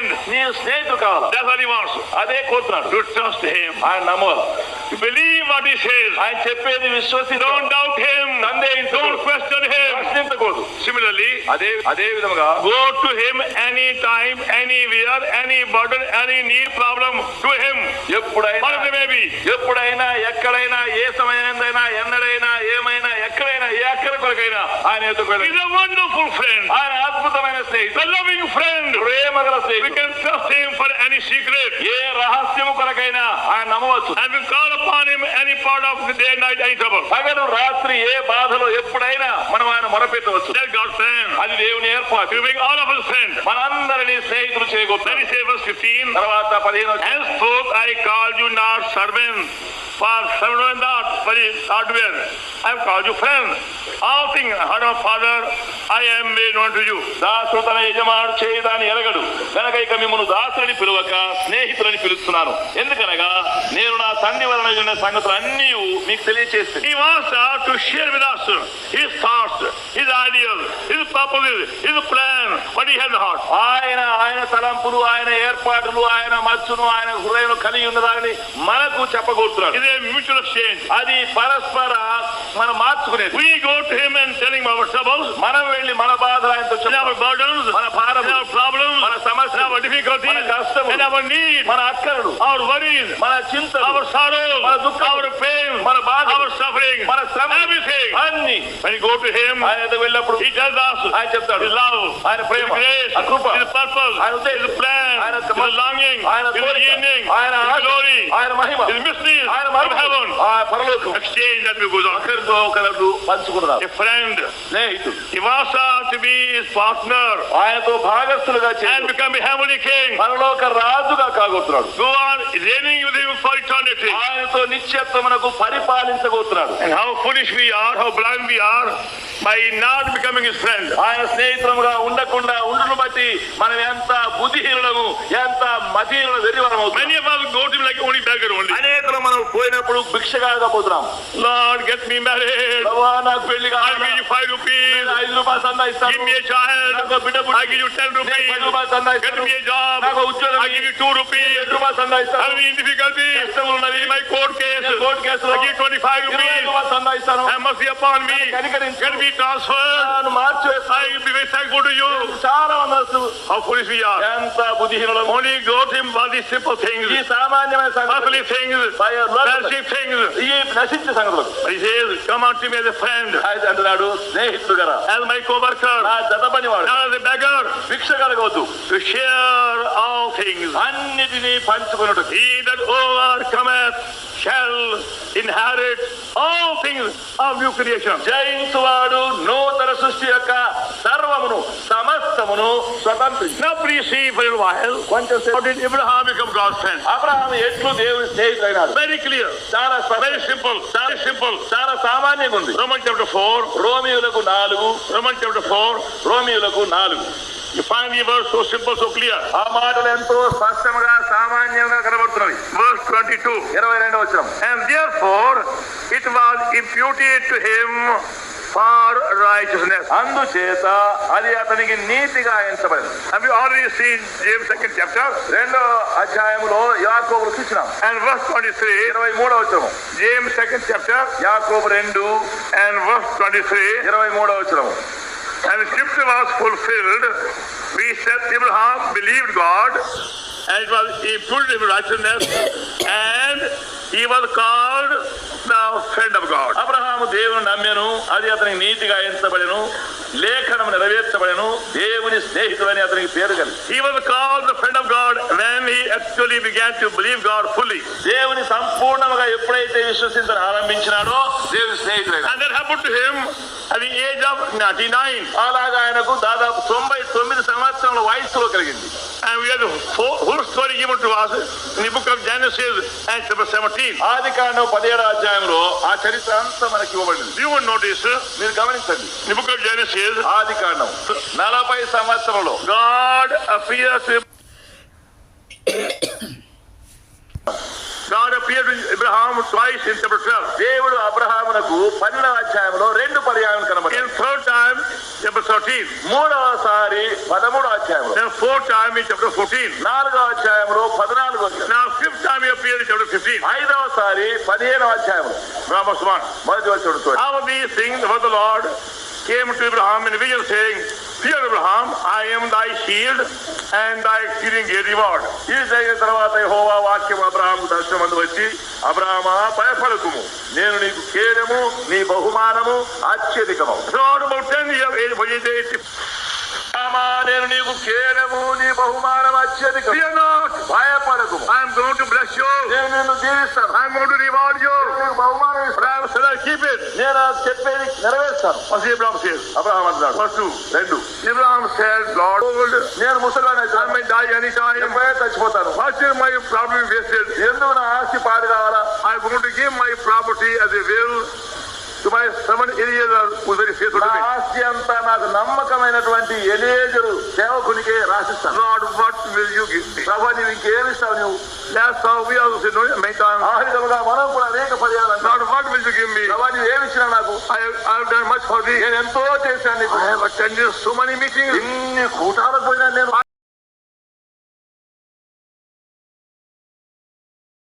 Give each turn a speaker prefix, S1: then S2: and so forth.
S1: friend.
S2: నీ స్నేహితుడు కావాలా. అదే కోరుతున్నాడు
S1: trust him.
S2: ఆయన నమ్మాలి
S1: believe what he says.
S2: ఆయన చెప్పేది విశ్వసి
S1: him. Don't question him.
S2: ప్రశ్నించకూడదు
S1: Similarly,
S2: అదే అదే విధముగా
S1: anytime, anywhere, any burden, any need, problem, to him.
S2: ఎప్పుడైనా. ఎప్పుడైనా ఎక్కడైనా ఏ సమయమైనా ఎన్నడైనా ఏమైనా ఎక్కడైనా ఏ అక్కడి కొరకైనా ఆయన ఎదుగు
S1: He's a wonderful friend.
S2: ఆయన అద్భుతమైన స్నేహితుడు
S1: A loving friend.
S2: ప్రేమగల
S1: We
S2: స్నేహితుడు
S1: can trust him for any secret.
S2: ఏ రహస్యము కొరకైనా ఆయన నమ్మవచ్చు
S1: And we call upon him any part of the day, night, any trouble.
S2: పగలు రాత్రి ఏ బాధలో ఎప్పుడైనా మనం ఆయన మొరపెట్టవచ్చు
S1: That's God's plan.
S2: అది దేవుని ఏర్పాటు
S1: To make all of us friends.
S2: మనందరినీ స్నేహితులు
S1: Then
S2: చేయగొట్టారు
S1: he says, verse 15,
S2: తర్వాత పదిహేను
S1: Henceforth I called you not servant, for servant not, but hardware. I have called you friend. All things, heart of Father, I am made known to you.
S2: దాసుడు తన యజమాను చేయదాన్ని ఎరగడు కనుక ఇక మిమ్మల్ని దాసుని పిలువక స్నేహితులని పిలుస్తున్నాను ఎందుకనగా నేను నా తండ్రి వలన ఉన్న సంగతులు అన్నీ మీకు తెలియచేస్తాను
S1: He wants uh, to share with us his thoughts, his ideas, his purposes,
S2: ఆయన ఆయన తలంపులు ఆయన ఏర్పాట్లు ఆయన మచ్చును ఆయన హృదయం కలిగి ఉన్నదాన్ని మనకు
S1: It's a mutual exchange.
S2: అది పరస్పర మనం మార్చుకునేది.
S1: Our troubles,
S2: మనం వెళ్ళి మన బాధలు ఆయనతో మన
S1: difficulties and our needs, our worries, our sorrows, our pain, our suffering, everything. When you go to Him, He tells us His love, His grace, His purpose, His plan, His longing, His yearning, His glory, His mysteries of heaven. Exchange that we go on. A friend, He wants us to be His partner and become a heavenly king.
S2: మనలోక రాజుగా కాగొస్తున్నాడు ఆయనతో నిశ్చత్త మనకు
S1: పరిపాలించబోతున్నాడు how foolish we how blind we are not becoming friend
S2: ఆయన స్నేహితులుగా ఉండకుండా ఉండను బట్టి మనం ఎంత బుద్ధిహీనము ఎంత
S1: మతిహీన వెరివరం మెనీ ఆఫ్
S2: అవర్ మనం పోయినప్పుడు భిక్షగా కాకపోతున్నాం
S1: లార్డ్ గెట్ మీ మ్యారేజ్
S2: ప్రభా నాకు
S1: పెళ్ళి
S2: కాదు
S1: ఐ గివ్ ఫైవ్ రూపీస్
S2: ఐదు
S1: మీ చైల్డ్
S2: ఒక బిడ్డ
S1: బుడ్డ
S2: ఐ
S1: గివ్ యు టెన్
S2: నాకు ఉద్యోగం
S1: I give you two rupees.
S2: రెండు రూపాయలు సందా
S1: I'm
S2: ఇస్తాను
S1: in difficulty.
S2: కష్టములు ఉన్నది.
S1: In my court case.
S2: నేను కోర్టు కేసులో
S1: I give twenty-five
S2: ఇరవై
S1: rupees.
S2: రూపాయలు సందా ఇస్తాను
S1: Have mercy upon me.
S2: కనికరించు.
S1: Get me transferred.
S2: నన్ను మార్చివేస్తాను
S1: I will be very thankful to you.
S2: చాలా వందలు
S1: How foolish we are.
S2: ఎంత బుద్ధిహీనులము
S1: Only go to him for these simple things.
S2: ఈ సామాన్యమైన సంగతులు
S1: Earthly things. Fancy things.
S2: ఈ నశించే సంగతులు
S1: But he says, come unto me as a friend,
S2: ఆయన అంటున్నాడు స్నేహితుడు కదా
S1: as my co-worker,
S2: నా జత పనివాడు
S1: not as a beggar,
S2: శిక్ష కలగవద్దు.
S1: షేర్ ఆల్ థింగ్స్
S2: అన్నిటినీ పంచుకున్నట్టు
S1: overcomer shall inherit all things of creation
S2: Jains వాడు నూతన సృష్టి యొక్క సర్వమును సమస్తమును
S1: స్వతంత్రించిన ప్రీసీఫర్ వాహెల్
S2: కొంచెం
S1: అబ్రహామిక గాడ్
S2: అబ్రహాం ఎట్లు దేవుని స్నేహితులైనాడు
S1: వెరీ క్లియర్
S2: చాలా
S1: వెరీ సింపుల్ చాలా సింపుల్
S2: చాలా సామాన్యంగా ఉంది.
S1: రోమన్ చాప్టర్ ఫోర్
S2: రోమియోలకు నాలుగు.
S1: రోమన్ ఫోర్
S2: రోమియోలకు నాలుగు
S1: finally word so simple so
S2: ఎంతో స్పష్టంగా సామాన్యంగా కనబడుతున్నాయి
S1: వర్స్ ట్వంటీ టూ
S2: ఇరవై రెండు వచ్చాం
S1: and there it was imputed to him
S2: అందుచేత అది అతనికి నీతిగా ఎంచబడింది.
S1: And we already seen James second chapter
S2: రెండో అధ్యాయంలో యాకోబులు చూసినాం.
S1: అండ్ వర్స్ ట్వంటీ త్రీ
S2: ఇరవై మూడో వచ్చాము
S1: జేమ్ సెకండ్ చాప్టర్
S2: యాకోబు రెండు.
S1: అండ్ వర్స్ ట్వంటీ త్రీ
S2: ఇరవై మూడో వచ్చాము
S1: and the scripture was fulfilled. We said Abraham believed God, and it was imputed him righteousness, and he was called the friend of God.
S2: Abraham దేవుని నమ్మెను అది అతనికి నీతిగా ఎంచబడెను లేఖనం నెరవేర్చబడెను దేవుని స్నేహితుడని అతనికి పేరు కలిగి
S1: He was called the friend of God when he actually began to believe God చూడండి
S2: దేవుని సంపూర్ణంగా ఎప్పుడైతే విశ్వసించడం ఆరంభించినాడో దేవుని
S1: స్నేహితులైనది
S2: అలాగా ఆయనకు దాదాపు తొంభై తొమ్మిది సంవత్సరంలో వయసులో కలిగింది. అధ్యాయంలో ఆ చరిత్ర అంతా మనకి ఇవ్వబడింది.
S1: యూ నోటీస్
S2: మీరు గమనించండి.
S1: నిపుక జాన్
S2: ఆది కాండం నలభై సంవత్సరంలో
S1: God appears appeared to Abraham twice in chapter 12.
S2: దేవుడు అబ్రహామునకు పన్నెండవ అధ్యాయంలో రెండు పర్యాయం కనబడి
S1: In third time, chapter 13.
S2: మూడవసారి పదమూడవ అధ్యాయంలో
S1: Then fourth time in chapter 14.
S2: నాలుగవ అధ్యాయంలో పద్నాలుగు అధ్యాయం
S1: Now fifth time he appeared in chapter 15.
S2: ఐదవసారి పదిహేనవ అధ్యాయంలో
S1: Verse 1.
S2: మొదటి వచ్చి చూడండి
S1: All of these things about the Lord came to Abraham in a vision saying, Fear Abraham, I am thy shield and thy exceeding great reward.
S2: ఈ జరిగిన తర్వాత యెహోవా వాక్యం అబ్రహాము దర్శనం అందు వచ్చి అబ్రహమా భయపడకుము నేను నీకు కేడము నీ బహుమానము అత్యధికము
S1: Throughout about 10 years, age, when he said,
S2: అబ్రహమా, నేను నీకు కేడము నీ బహుమానం అత్యధికము
S1: Fear not,
S2: భయపడకుము
S1: I am going to bless you,
S2: నేను నిన్ను దీవిస్తాను
S1: I am going to reward you,
S2: నీకు బహుమానం
S1: but
S2: ఇస్తాను
S1: I will shall I keep it.
S2: నేను అది చెప్పేది నెరవేర్స్తాను
S1: What Abraham says.
S2: అబ్రహాం అంటున్నాడు
S1: Verse 2.
S2: రెండు
S1: Abraham said, Lord, old,
S2: నేను ముసలివాడిని
S1: I may die anytime.
S2: ఎనభై చచ్చిపోతాను
S1: What is my problem wasted?
S2: ఎందుకు నా ఆస్తి పాడు కావాలా
S1: I am going to give my property as a will
S2: నా
S1: to me.
S2: ఆస్తి అంతా నాకు నమ్మకమైనటువంటి ఎలేజరు సేవకునికే రాసిస్తాను? ప్రభా నీవు ఇంకేమిస్తావు నువ్వు
S1: That's how we also say, no, many times.
S2: ఆ విధముగా మనం కూడా అనేక పర్యాలు నాకు. నేను ఎంతో చేశాను నీకు
S1: have attended so many meetings.
S2: ఎన్ని కూటాలకు పోయినా నేను